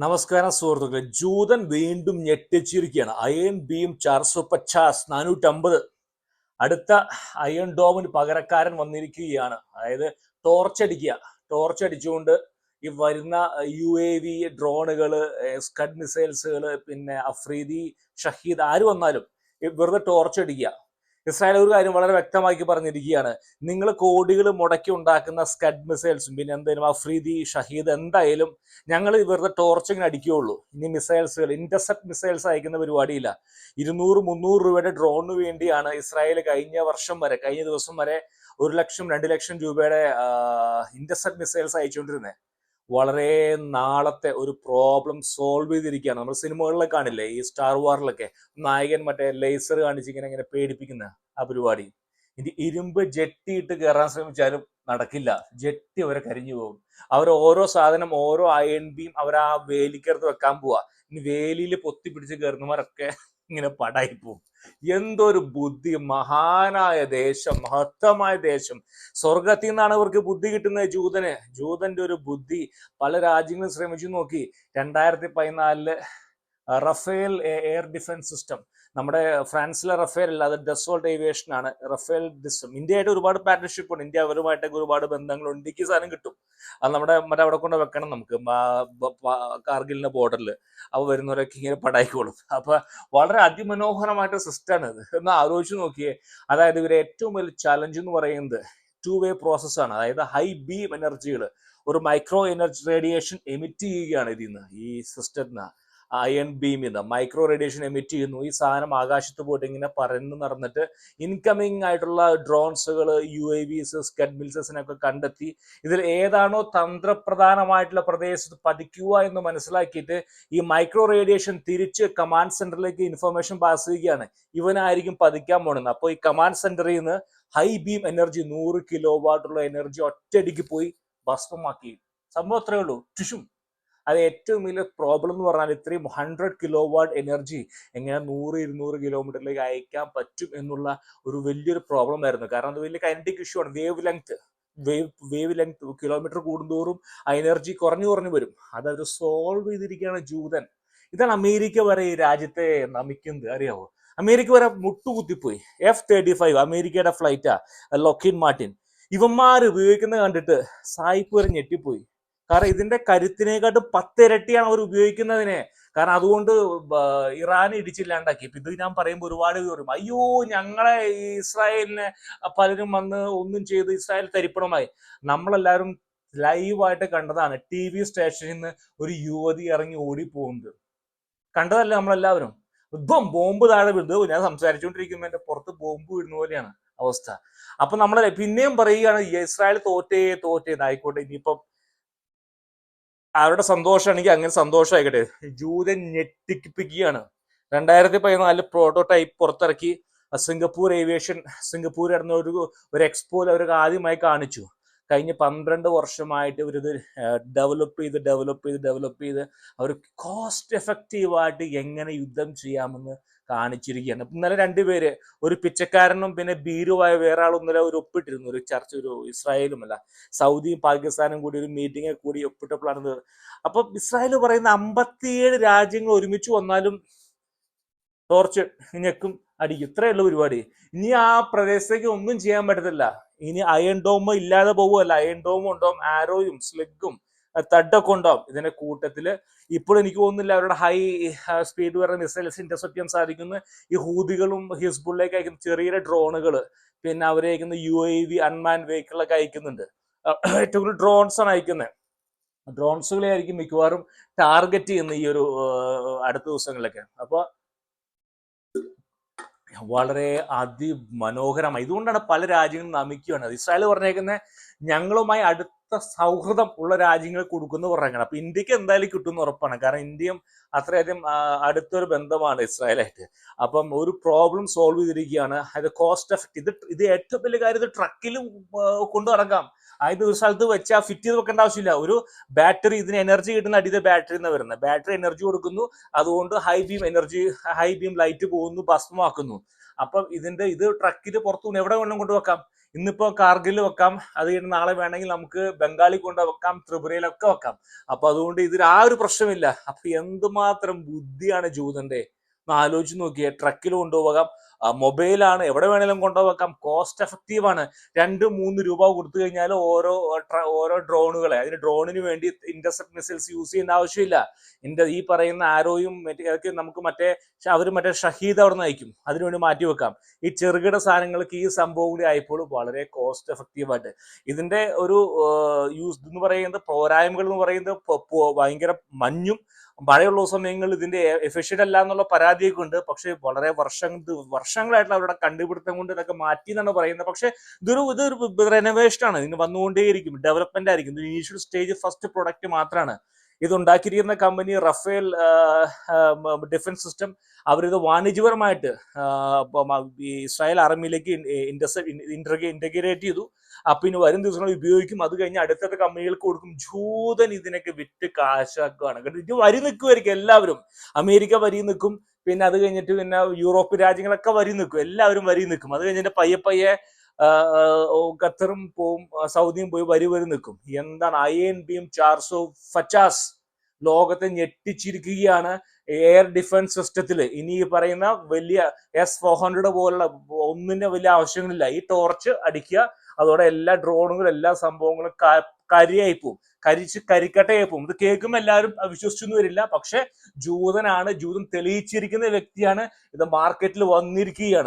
നമസ്കാരം സുഹൃത്തുക്കളെ. ജൂതൻ വീണ്ടും ഞെട്ടിച്ചിരിക്കുകയാണ്. അയൺ ബീം ചാർസോ പച്ചാസ് നാനൂറ്റമ്പത്. അടുത്ത അയൺ ഡോമിന് പകരക്കാരൻ വന്നിരിക്കുകയാണ്. അതായത് ടോർച്ച് അടിക്കുക ടോർച്ച് അടിച്ചുകൊണ്ട് ഈ വരുന്ന യു എ വി ഡ്രോണുകൾ സ്കഡ് മിസൈൽസുകൾ പിന്നെ അഫ്രീദി ഷഹീദ് ആര് വന്നാലും വെറുതെ ടോർച്ച് അടിക്കുക ഇസ്രായേൽ ഒരു കാര്യം വളരെ വ്യക്തമാക്കി പറഞ്ഞിരിക്കുകയാണ്. നിങ്ങൾ കോടികൾ മുടക്കി ഉണ്ടാക്കുന്ന സ്കഡ് മിസൈൽസും പിന്നെ എന്തെങ്കിലും അഫ്രീദി ഷഹീദ് എന്തായാലും ഞങ്ങൾ ഇവരുടെ ടോർച്ചിങ്ങിന് അടിക്കുകയുള്ളൂ. ഇനി മിസൈൽസുകൾ ഇന്റർസെപ്റ്റ് മിസൈൽസ് അയക്കുന്ന പരിപാടിയില്ല. ഇരുന്നൂറ് മുന്നൂറ് രൂപയുടെ ഡ്രോണിന് വേണ്ടിയാണ് ഇസ്രായേൽ കഴിഞ്ഞ വർഷം വരെ കഴിഞ്ഞ ദിവസം വരെ ഒരു ലക്ഷം രണ്ട് ലക്ഷം രൂപയുടെ ഇന്റർസെപ്റ്റ് മിസൈൽസ് അയച്ചുകൊണ്ടിരുന്നത് വളരെ നാളത്തെ ഒരു പ്രോബ്ലം സോൾവ് ചെയ്തിരിക്കുകയാണ്. നമ്മൾ സിനിമകളിലൊക്കെ കാണില്ലേ ഈ സ്റ്റാർ വാറിലൊക്കെ നായകൻ മറ്റേ ലേസർ കാണിച്ച് ഇങ്ങനെ ഇങ്ങനെ പേടിപ്പിക്കുന്ന ആ പരിപാടി. ഇനി ഇരുമ്പ് ജെട്ടിയിട്ട് കയറാൻ ശ്രമിച്ചാലും നടക്കില്ല. ജെട്ടി അവരെ കരിഞ്ഞു പോകും. അവർ ഓരോ സാധനം ഓരോ അയൺ ബീം അവർ ആ വേലിക്കകത്ത് വെക്കാൻ പോവാ. ഇനി വേലിയിൽ പൊത്തി പിടിച്ച് കയറുന്നവരൊക്കെ ഇങ്ങനെ പടായി പോവും എന്തൊരു ബുദ്ധി മഹാനായ ദേശം മഹത്തമായ ദേശം. സ്വർഗത്തിൽ നിന്നാണ് അവർക്ക് ബുദ്ധി കിട്ടുന്നത് ജൂതന്. ജൂതന്റെ ഒരു ബുദ്ധി പല രാജ്യങ്ങളും ശ്രമിച്ചു നോക്കി. രണ്ടായിരത്തി പതിനാലിൽ റഫേൽ എയർ ഡിഫൻസ് സിസ്റ്റം. നമ്മുടെ ഫ്രാൻസിലെ റഫേൽ അല്ല അത് ഡെസോൾട്ട് ഏവിയേഷൻ ആണ് റഫേൽ ഡിസം ഇന്ത്യയായിട്ട് ഒരുപാട് പാർട്ണർഷിപ്പ് ഉണ്ട്. ഇന്ത്യ അവരുമായിട്ടൊക്കെ ഒരുപാട് ബന്ധങ്ങളുണ്ട്. ഇന്ത്യയ്ക്ക് സാധനം കിട്ടും. അത് നമ്മുടെ മറ്റേ അവിടെ കൊണ്ട് വെക്കണം നമുക്ക്. കാർഗിലിന്റെ ബോർഡറിൽ അവ വരുന്നവരൊക്കെ ഇങ്ങനെ പടായിക്കോളും. അപ്പൊ വളരെ അതിമനോഹരമായിട്ട് സിസ്റ്റമാണ് ഇത്. എന്ന് ആലോചിച്ച് നോക്കിയേ. അതായത് ഇവരെ ഏറ്റവും വലിയ ചലഞ്ച് എന്ന് പറയുന്നത് ടു വേ പ്രോസസ് ആണ്. അതായത് ഹൈ ബീം എനർജികൾ ഒരു മൈക്രോ എനർജി റേഡിയേഷൻ എമിറ്റ് ചെയ്യുകയാണ് ഇതിൽ നിന്ന് ഈ സിസ്റ്റത്തിന് അയൺ ബീമിൽ നിന്ന് മൈക്രോ റേഡിയേഷൻ എമിറ്റ് ചെയ്യുന്നു. ഈ സാധനം ആകാശത്ത് പോയിട്ട് ഇങ്ങനെ പറന്ന് നടന്നിട്ട് ഇൻകമിങ് ആയിട്ടുള്ള ഡ്രോൺസുകൾ യു എ വിസ് സ്കഡ് മിൽസസിനൊക്കെ കണ്ടെത്തി. ഇതിൽ ഏതാണോ തന്ത്രപ്രധാനമായിട്ടുള്ള പ്രദേശത്ത് പതിക്കുക എന്ന് മനസ്സിലാക്കിയിട്ട് ഈ മൈക്രോ റേഡിയേഷൻ തിരിച്ച് കമാൻഡ് സെന്ററിലേക്ക് ഇൻഫർമേഷൻ പാസ് ചെയ്യുകയാണ്. ഇവനായിരിക്കും പതിക്കാൻ പോകുന്നത് അപ്പോൾ ഈ കമാൻഡ് സെന്ററിൽ നിന്ന് ഹൈ ബീം എനർജി നൂറ് കിലോ വാട്ടുള്ള എനർജി ഒറ്റയടിക്ക് പോയി ഭസ്മമാക്കി. സംഭവം അത്രേ ഉള്ളൂ. ടിഷും അത് ഏറ്റവും വലിയ പ്രോബ്ലം എന്ന് പറഞ്ഞാൽ ഇത്രയും ഹൺഡ്രഡ് കിലോ വാട്ട് എനർജി എങ്ങനെ നൂറ് ഇരുന്നൂറ് കിലോമീറ്ററിലേക്ക് അയക്കാൻ പറ്റും എന്നുള്ള ഒരു വലിയൊരു പ്രോബ്ലം ആയിരുന്നു. കാരണം അത് വലിയ കൈനറ്റിക് ഇഷ്യൂ ആണ്. Wave length wave wave length kilometre കൂടുന്തോറും ആ എനർജി കുറഞ്ഞു കുറഞ്ഞു വരും. അത് അവർ സോൾവ് ചെയ്തിരിക്കുകയാണ് ജൂതൻ. ഇതാണ് അമേരിക്ക വരെ ഈ രാജ്യത്തെ നമിക്കുന്നത്. അറിയാവോ? അമേരിക്ക വരെ മുട്ടുകുത്തിപ്പോയി. എഫ് തേർട്ടി ഫൈവ് അമേരിക്കയുടെ ഫ്ലൈറ്റാ ലൊക്കിൻ മാർട്ടിൻ ഇവന്മാർ ഉപയോഗിക്കുന്നത് കണ്ടിട്ട് സായിപ്പ് വരെ ഞെട്ടിപ്പോയി. കാരണം ഇതിന്റെ കരുത്തിനെക്കാട്ട് പത്തിരട്ടിയാണ് അവർ ഉപയോഗിക്കുന്നതിനെ. കാരണം അതുകൊണ്ട് ഇറാൻ ഇടിച്ചില്ലാണ്ടാക്കി. ഇപ്പൊ ഇത് ഞാൻ പറയുമ്പോൾ ഒരുപാട് വരും അയ്യോ ഞങ്ങളെ ഇസ്രായേലിനെ പലരും വന്ന് ഒന്നും ചെയ്ത് ഇസ്രായേൽ തരിപ്പണമായി. നമ്മളെല്ലാവരും ലൈവായിട്ട് കണ്ടതാണ്. ടി വി സ്റ്റേഷനിൽ നിന്ന് ഒരു യുവതി ഇറങ്ങി ഓടി പോകുന്നത് കണ്ടതല്ലേ നമ്മളെല്ലാവരും? ഇപ്പം ബോംബ് താഴെ വീഴുന്നത് ഞാൻ സംസാരിച്ചുകൊണ്ടിരിക്കുമ്പോൾ എന്റെ പുറത്ത് ബോംബ് വീഴുന്ന പോലെയാണ് അവസ്ഥ. അപ്പൊ നമ്മളെ പിന്നെയും പറയുകയാണ് ഇസ്രായേൽ തോറ്റേ തോറ്റേ. ആയിക്കോട്ടെ ഇനിയിപ്പം അവരുടെ സന്തോഷമാണെങ്കിൽ അങ്ങനെ സന്തോഷമായിക്കട്ടെ ജൂതൻ ഞെട്ടിപ്പിക്കുകയാണ്. രണ്ടായിരത്തി പതിനാലിൽ പ്രോട്ടോടൈപ്പ് പുറത്തിറക്കി. സിംഗപ്പൂർ ഏവിയേഷൻ സിംഗപ്പൂർ നടന്ന ഒരു ഒരു എക്സ്പോയിൽ അവർക്ക് ആദ്യമായി കാണിച്ചു. കഴിഞ്ഞ പന്ത്രണ്ട് വർഷമായിട്ട് ഇവരിത് ഡെവലപ്പ് ചെയ്ത് ഡെവലപ്പ് ചെയ്ത് ഡെവലപ്പ് ചെയ്ത് അവർ കോസ്റ്റ് എഫക്റ്റീവായിട്ട് എങ്ങനെ യുദ്ധം ചെയ്യാമെന്ന് കാണിച്ചിരിക്കുകയാണ്. ഇന്നലെ രണ്ടുപേര് ഒരു പിച്ചക്കാരനും പിന്നെ ബീരുവായ വേറെ ആളും ഇന്നലെ ഒരു ഒപ്പിട്ടിരുന്നു. ഒരു ചർച്ച ഒരു ഇസ്രായേലും അല്ല സൗദിയും പാകിസ്ഥാനും കൂടി ഒരു മീറ്റിംഗ് കൂടി ഒപ്പിട്ടപ്പോഴാണ് അപ്പൊ ഇസ്രായേൽ പറയുന്ന അമ്പത്തിയേഴ് രാജ്യങ്ങൾ ഒരുമിച്ച് വന്നാലും ടോർച്ച് ഞെക്കും അടി ഇത്രയുള്ള പരിപാടി. ഇനി ആ പ്രദേശത്തേക്ക് ഒന്നും ചെയ്യാൻ പറ്റത്തില്ല. ഇനി അയൺ ഡോമ് ഇല്ലാതെ പോകുമല്ല അയൺ ഡോമും ഉണ്ടാവും ആരോയും സ്ലെഗും തഡൊക്കെ ഉണ്ടാവും ഇതിന്റെ കൂട്ടത്തിൽ ഇപ്പോൾ എനിക്ക് തോന്നുന്നില്ല അവരുടെ ഹൈ സ്പീഡ് വരുന്ന മിസൈൽസ് ഇന്റർസെപ്റ്റ് ചെയ്യാൻ സാധിക്കുന്ന. ഈ ഹൂതികളും ഹിസ്ബുളിലേക്ക് അയക്കുന്ന ചെറിയ ഡ്രോണുകൾ പിന്നെ അവരെ അയക്കുന്ന യു എ വി അൺമാൻ വെഹിക്കിളൊക്കെ അയക്കുന്നുണ്ട്. ഏറ്റവും കൂടുതൽ ഡ്രോൺസ് ആണ് അയക്കുന്നത് ഡ്രോൺസുകളെ ആയിരിക്കും മിക്കവാറും ടാർഗറ്റ് ചെയ്യുന്ന ഈ ഒരു അടുത്ത ദിവസങ്ങളിലൊക്കെ. അപ്പോൾ വളരെ അതിമനോഹരമായി. ഇതുകൊണ്ടാണ് പല രാജ്യങ്ങളും നമിക്കുകയാണ് ഇസ്രായേൽ പറഞ്ഞേക്കുന്നത് ഞങ്ങളുമായി അടുത്ത സൗഹൃദം ഉള്ള രാജ്യങ്ങൾ കൊടുക്കുന്നു പറയുന്നത് അപ്പൊ ഇന്ത്യയ്ക്ക് എന്തായാലും കിട്ടുമെന്ന് ഉറപ്പാണ്. കാരണം ഇന്ത്യയും അത്രയധികം അടുത്തൊരു ബന്ധമാണ് ഇസ്രായേലായിട്ട്. അപ്പം ഒരു പ്രോബ്ലം സോൾവ് ചെയ്തിരിക്കുകയാണ്. അത് കോസ്റ്റ് എഫക്ട് ഇത് ഇത് ഏറ്റവും വലിയ കാര്യം ഇത് ട്രക്കിലും കൊണ്ടു നടക്കാം അതായത് ഒരു സ്ഥലത്ത് വെച്ചാൽ ഫിറ്റ് ചെയ്ത് വെക്കേണ്ട ആവശ്യമില്ല. ഒരു ബാറ്ററി ഇതിന് എനർജി കിട്ടുന്ന അടിയുടെ ബാറ്ററി എന്ന് വരുന്നത് ബാറ്ററി എനർജി കൊടുക്കുന്നു. അതുകൊണ്ട് high beam energy high beam light പോകുന്നു ഭസ്മമാക്കുന്നു. അപ്പം ഇതിന്റെ ഇത് ട്രക്കിൽ പുറത്തു എവിടെ വേണം കൊണ്ടുവെക്കാം ഇന്നിപ്പോ കാർഗിൽ വെക്കാം. അത് കഴിഞ്ഞ് നാളെ വേണമെങ്കിൽ നമുക്ക് ബംഗാളി കൊണ്ട് വെക്കാം ത്രിപുരയിലൊക്കെ വെക്കാം. അപ്പൊ അതുകൊണ്ട് ഇതിൽ ആ ഒരു പ്രശ്നമില്ല. അപ്പൊ എന്തുമാത്രം ബുദ്ധിയാണ് ജൂതന്റെ ഒന്ന് ആലോചിച്ച് നോക്കിയേ. ട്രക്കിൽ കൊണ്ടുപോകാം. മൊബൈലാണ് എവിടെ വേണേലും കൊണ്ടുപോകാം. കോസ്റ്റ് എഫക്റ്റീവ് ആണ്. രണ്ട് മൂന്ന് രൂപ കൊടുത്തു കഴിഞ്ഞാൽ ഓരോ ഓരോ ഡ്രോണുകളെ അതിന് ഡ്രോണിന് വേണ്ടി ഇന്റർസെപ്റ്റ് മിസൈൽസ് യൂസ് ചെയ്യേണ്ട ആവശ്യമില്ല. ഇന്റെ ഈ പറയുന്ന ആരോയും അതൊക്കെ നമുക്ക് മറ്റേ അവർ മറ്റേ ഷഹീദ് അവിടെ നിന്ന് അയക്കും അതിനുവേണ്ടി മാറ്റി വെക്കാം. ഈ ചെറുകിട സാധനങ്ങൾക്ക് ഈ സംഭവം കൂടി ആയപ്പോൾ വളരെ കോസ്റ്റ് എഫക്റ്റീവ് ആയിട്ട്. ഇതിന്റെ ഒരു യൂസ് എന്ന് പറയുന്നത് പോരായ്മകൾ എന്ന് പറയുന്നത് ഭയങ്കര മഞ്ഞും മഴയുള്ള സമയങ്ങളിൽ ഇതിന്റെ എഫിഷ്യന്റ് അല്ല എന്നുള്ള പരാതിയൊക്കെ ഉണ്ട്. പക്ഷേ വളരെ വർഷങ്ങൾ വർഷങ്ങളായിട്ടുള്ള അവരുടെ കണ്ടുപിടുത്തം കൊണ്ട് ഇതൊക്കെ മാറ്റി എന്നാണ് പറയുന്നത്. പക്ഷേ ഇതൊരു ഇതൊരു റെനോവേഷൻ ആണ്. ഇതിന് വന്നുകൊണ്ടേയിരിക്കും. ഡെവലപ്മെന്റ് ആയിരിക്കും. ഇനീഷ്യൽ സ്റ്റേജ് ഫസ്റ്റ് പ്രൊഡക്റ്റ് മാത്രമാണ് ഇത് ഉണ്ടാക്കിയിരിക്കുന്ന കമ്പനി റഫേൽ ഡിഫൻസ് സിസ്റ്റം അവരിത് വാണിജ്യപരമായിട്ട് ഇസ്രായേൽ ആർമിയിലേക്ക് ഇന്റഗ്രേറ്റ് ചെയ്തു. അപ്പൊ ഇനി വരും ദിവസങ്ങളിൽ ഉപയോഗിക്കും. അത് കഴിഞ്ഞ് അടുത്തടുത്ത കമ്പനികൾക്ക് കൊടുക്കും. ജൂതൻ ഇതിനൊക്കെ വിറ്റ് കാശാക്കുകയാണ് കേട്ടോ ഇത് വരി നിൽക്കുമായിരിക്കും എല്ലാവരും. അമേരിക്ക വരി നിൽക്കും പിന്നെ അത് കഴിഞ്ഞിട്ട് പിന്നെ യൂറോപ്യൻ രാജ്യങ്ങളൊക്കെ വരി നിൽക്കും എല്ലാവരും വരി നിൽക്കും അത് കഴിഞ്ഞിട്ട് പയ്യെ പയ്യെ ഖത്തറും പോവും സൗദിയും പോയി വരി വരി നിൽക്കും. എന്താണ് ഐ എൻ ബിയും ചാർസോ ഫച്ചാസ് ലോകത്തെ ഞെട്ടിച്ചിരിക്കുകയാണ് എയർ ഡിഫൻസ് സിസ്റ്റത്തിൽ ഇനി ഈ പറയുന്ന വലിയ എസ് ഫോർ ഹൺഡ്രഡ് പോലുള്ള ഒന്നിന്റെ വലിയ ആവശ്യങ്ങളില്ല. ഈ ടോർച്ച് അടിക്കുക അതോടെ എല്ലാ ഡ്രോണുകളും എല്ലാ സംഭവങ്ങളും കരിയായി പോവും. കരിച്ച് കരിക്കട്ടയായി പോവും. ഇത് കേൾക്കുമ്പോൾ എല്ലാവരും വിശ്വസിച്ചൊന്നും വരില്ല. പക്ഷെ ജൂതനാണ് ജൂതൻ തെളിയിച്ചിരിക്കുന്ന വ്യക്തിയാണ് ഇത് മാർക്കറ്റിൽ വന്നിരിക്കുകയാണ്.